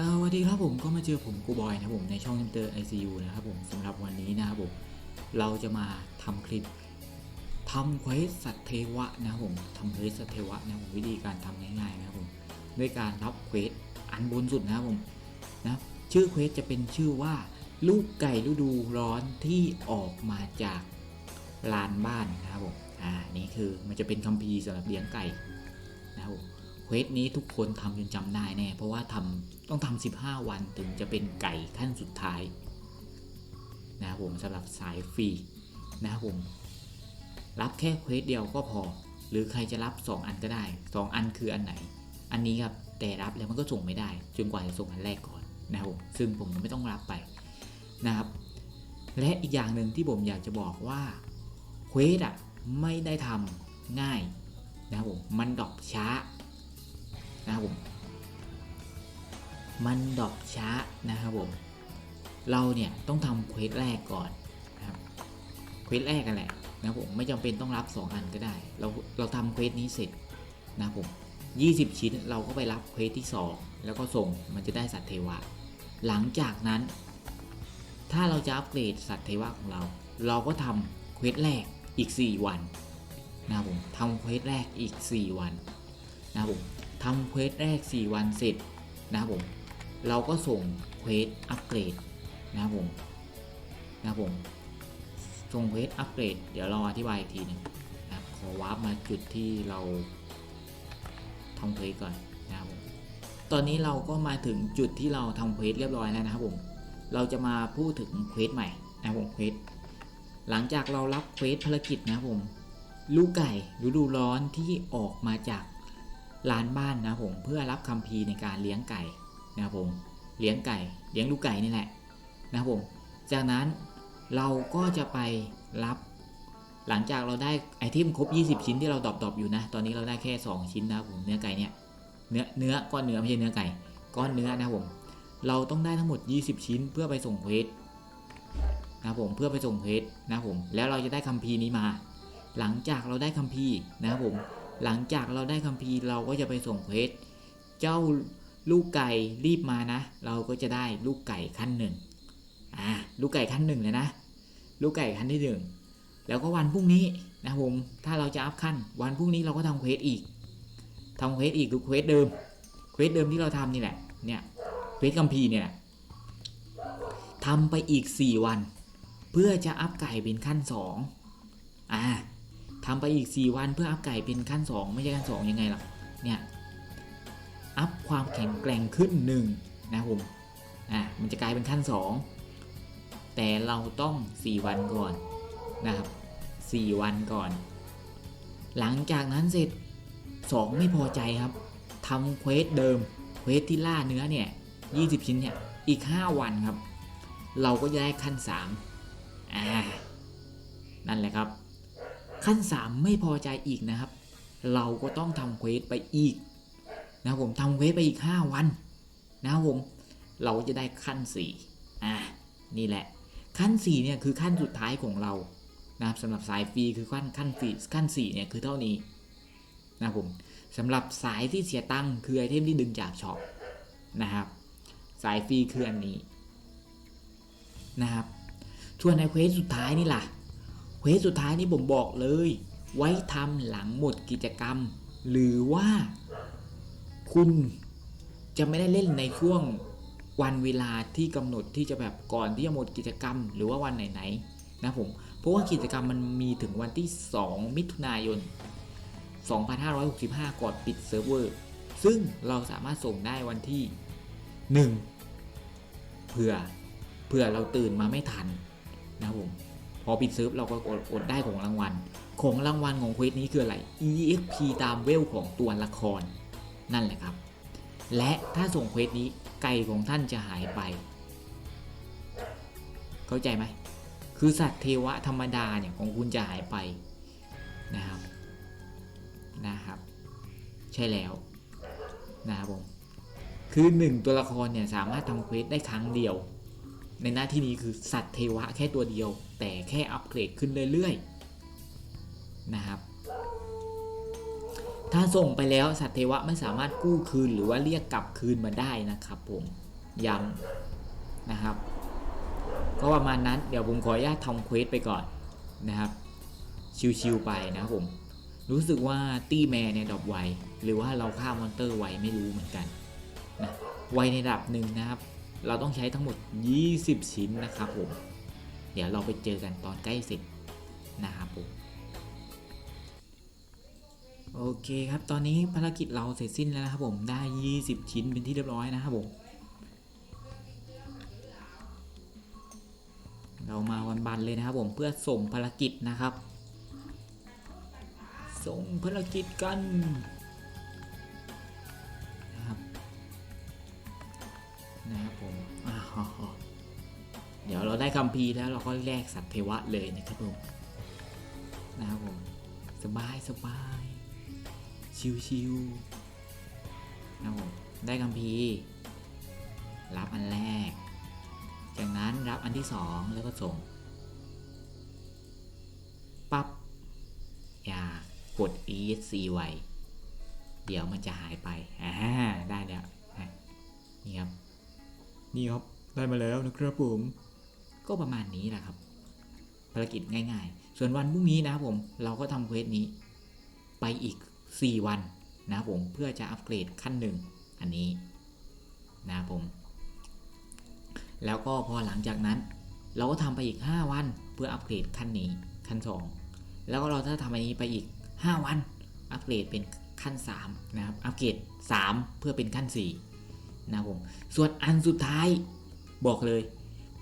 สวัสดีครับผมก็มาเจอผมกูบอยนะผมในช่องเตอร์ ICU นะครับผมสำหรับวันนี้นะครับผมเราจะมาทำคลิปทำเควสสัตว์เทวะนะครับผมทำเควสสัตว์เทวะนะผมวิธีการทำง่ายๆนะครับผมด้วยการรับเควสอันบนสุดนะครับผมนะชื่อเควสจะเป็นชื่อว่า ลูกไก่ฤดูร้อนที่ออกมาจากลานบ้านนะครับผมอ่านี่คือมันจะเป็นคัมภีร์สำหรับเลี้ยงไก่นะครับผม เควสนี้ทุกคนทำจนจำได้แน่ เพราะว่าทำต้องทำ15 วันถึงจะเป็นไก่ขั้นสุดท้าย นะครับผมสำหรับสายฟรีนะครับผม รับแค่เควสเดียวก็พอ หรือใครจะรับ 2 อันก็ได้ 2 อันคืออันไหน อันนี้ครับแต่รับแล้วมันก็ส่งไม่ได้จนกว่าจะส่งอันแรกก่อนนะครับผมซึ่งผมไม่ต้องรับไปนะครับ และอีกอย่างหนึ่งที่ผมอยากจะบอกว่าเควสอะไม่ได้ทำง่ายนะครับผมมันดอกช้า นะครับผม มันดอกช้านะครับผม เราเนี่ยต้องทำเควสแรกก่อนนะครับเควสแรกกันแหละนะผมไม่จำเป็นต้องรับ 2 อันก็ได้ เราเราทำเควสนี้เสร็จนะผม20 ชิ้นเราก็ไปรับเควสที่ 2 แล้วก็ส่งมันจะได้สัตว์เทวะ หลังจากนั้น ถ้าเราจะอัปเกรดสัตว์เทวะของเรา เราก็ทำเควสแรกอีก 4 วันนะผมทำเควสแรกอีก 4 วันนะผม ทำเควสแรก 4 วันเสร็จนะครับผมเราก็ส่งเควสอัปเกรดนะครับผมนะครับผมส่งเควสอัปเกรดเดี๋ยวเราอธิบายอีกทีหนึงนะครับขอวาร์ปมาจุดที่เราทำเควสก่อนนะครับผมตอนนี้เราก็มาถึงจุดที่เราทำเควสเรียบร้อยแล้วนะครับผมเราจะมาพูดถึงเควสใหม่นะครับผมเควสหลังจากเรารับเควสภารกิจนะครับผมลูกไก่ฤดูร้อนที่ออกมาจาก ลานบ้านนะผมเพื่อรับคัมภีในการเลี้ยงไก่นะครับผมเลี้ยงไก่ เลี้ยงลูกไก่นี่แหละนะครับผม จากนั้นเราก็จะไปรับ หลังจากเราได้ไอเทมครบ 20 ชิ้นที่เราดอปๆอยู่นะ ตอนนี้เราได้แค่ 2 ชิ้นนะผมเนื้อไก่เนี่ยเนื้อเนื้อก้อนเนื้อไม่ใช่เนื้อไก่ ก้อนเนื้อนะครับผมเราต้องได้ทั้งหมด 20 ชิ้นเพื่อไปส่งเควสนะครับผมเพื่อไปส่งเควสนะครับผมแล้วเราจะได้คัมภีร์นี้มา หลังจากเราได้คัมภีร์นะครับผม หลังจากเราได้คัมภีร์เราก็จะไปส่งเควสเจ้าลูกไก่รีบมานะ เราก็จะได้ลูกไก่ขั้นหนึ่งอ่าลูกไก่ขั้นหนึ่งเลยนะ ลูกไก่ขั้นที่หนึ่งแล้วก็วันพรุ่งนี้นะผมถ้าเราจะอัพขั้น วันพรุ่งนี้เราก็ทำเควสอีกทำเควสอีกคือเควสเดิมเควสเดิมที่เราทำนี่แหละเนี่ยเควสคัมภีร์เนี่ยทำไปอีก 4 วัน เพื่อจะอัพไก่เป็นขั้น2อ่า ทำไปอีก 4 วันเพื่ออัพไก่เป็นขั้น 2 ไม่ใช่ขั้น 2 ยังไงล่ะเนี่ยอัพความแข็งแกร่งขึ้น 1 นะครับผมอ่ามันจะกลายเป็นขั้น 2 แต่เราต้อง 4 วันก่อนนะครับ 4 วันก่อน หลังจากนั้นเสร็จ 2 ไม่พอใจครับทำเควสเดิมเควสที่ล่าเนื้อเนี่ย20 ชิ้นเนี่ยอีก 5 วันครับ เราก็จะได้ขั้น 3 อ่า นั่นแหละครับ ขั้น 3 ไม่พอใจอีกนะครับ เราก็ต้องทำเควสไปอีกนะครับผมทำเควสไปอีก 5 วันนะครับผมเราจะได้ขั้น4อ่านี่แหละ ขั้น4เนี่ยคือขั้นสุดท้ายของเรานะครับสำหรับสายฟรีคือขั้นขั้นฟรีขั้น4เนี่ยคือเท่านี้นะครับผมสำหรับสายที่เสียตังค์คือไอเทมที่ดึงจากช็อปนะครับ สายฟรีคืออันนี้นะครับส่วนในเควสสุดท้ายนี่ล่ะ เควสสุดท้ายนี่ผมบอกเลย ไว้ทำหลังหมดกิจกรรม หรือว่าคุณจะไม่ได้เล่นในช่วงวันเวลาที่กำหนดที่จะแบบก่อนที่จะหมดกิจกรรม หรือว่าวันไหนๆนะผมเพราะว่ากิจกรรมมันมีถึงวันที่ 2 มิถุนายน 2565 ก่อนปิดเซิร์ฟเวอร์ ซึ่งเราสามารถส่งได้วันที่ 1 เผื่อเผื่อเราตื่นมาไม่ทันนะผม อปิดเซิร์ฟเราก็กดกดได้ของรางวัล ของรางวัลของเควสนี้คืออะไร EXP ตามเวลของตัวละคร นั่นแหละครับ และถ้าส่งเควสนี้ไก่ของท่านจะหายไป เข้าใจไหม คือสัตว์เทวะธรรมดาเนี่ยของคุณจะหายไปนะครับนะครับ ใช่แล้วนะครับผมคือหนึ่งตัวละครเนี่ยสามารถทำเควสได้ครั้งเดียว ในหน้าที่นี้คือสัตว์เทวะแค่ตัวเดียว แต่แค่อัปเกรดขึ้นเรื่อยๆนะครับถ้าส่งไปแล้วสัตว์เทวะไม่สามารถกู้คืนหรือว่าเรียกกลับคืนมาได้นะครับผมย้ำนะครับ ก็ประมาณนั้นเดี๋ยวผมขออนุญาตทำเควสไปก่อนนะครับ ชิวๆไปนะครับผม รู้สึกว่าตี้แมนเนี่ยดรอปไวหรือว่าเราฆ่ามอนเตอร์ไวไม่รู้เหมือนกันนะไวในระดับหนึ่งนะครับ เราต้องใช้ทั้งหมด 20 ชิ้นนะครับผม เดี๋ยวเราไปเจอกันตอนใกล้เสร็จนะครับผม โอเคครับ ตอนนี้ภารกิจเราเสร็จสิ้นแล้วนะครับผม ได้ 20 ชิ้นเป็นที่เรียบร้อยนะครับผม เรามาวันบันเลยนะครับผมเพื่อส่งภารกิจนะครับ ส่งภารกิจกัน นะครับผมอ้าวเดี๋ยวเราได้คัมภีแล้วเราก็แลกสัตว์เทวะเลยนะครับผมนะครับผมสบายสบายชิวๆนะครับผมได้คัมภีรับอันแรก จากนั้นรับอันที่สองแล้วก็ส่งปับ๊บอย่ากด esc ไว้ เดี๋ยวมันจะหายไปอ่าได้แล้วนี่ครับ นี่ครับได้มาแล้วนะครับผม ก็ประมาณนี้แหละครับ ภารกิจง่ายๆ ส่วนวันพรุ่งนี้นะครับผม เราก็ทำเควสนี้ ไปอีก 4 วันนะครับผมเพื่อจะอัปเกรดขั้นหนึ่งอันนี้นะครับผม แล้วก็พอหลังจากนั้น เราก็ทำไปอีก 5 วัน เพื่ออัปเกรดขั้นนี้ขั้น 2 แล้วก็เราถ้าทำอันนี้ไปอีก 5 วัน อัปเกรดเป็นขั้น 3 นะครับ อัปเกรด 3 เพื่อเป็นขั้น 4 นะครับผมส่วนอันสุดท้ายบอกเลย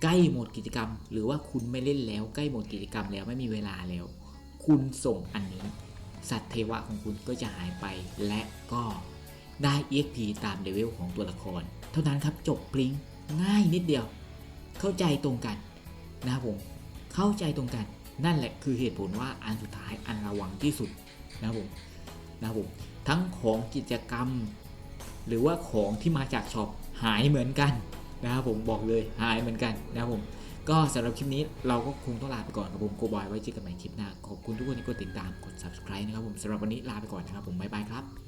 ใกล้หมดกิจกรรม หรือว่าคุณไม่เล่นแล้วใกล้หมดกิจกรรมแล้วไม่มีเวลาแล้ว คุณส่งอันนี้ สัตว์เทวะของคุณก็จะหายไปและก็ได้ EXP ตามเลเวลของตัวละคร เท่านั้นครับจบปลิงง่ายนิดเดียว เข้าใจตรงกันนะครับผมเข้าใจตรงกันนั่นแหละคือเหตุผลว่าอันสุดท้ายอันระวังที่สุดนะครับผมนะครับผมทั้งของกิจกรรม หรือว่าของที่มาจากช็อปหายเหมือนกันนะครับผมบอกเลยหายเหมือนกันนะครับผมก็สำหรับคลิปนี้เราก็คงต้องลาไปก่อนครับผมโกบอยไว้เจอกันใหม่คลิปหน้าขอบคุณทุกคนที่กดติดตามกด subscribe นะครับผมสำหรับวันนี้ลาไปก่อนนะครับผมบ๊ายบายครับ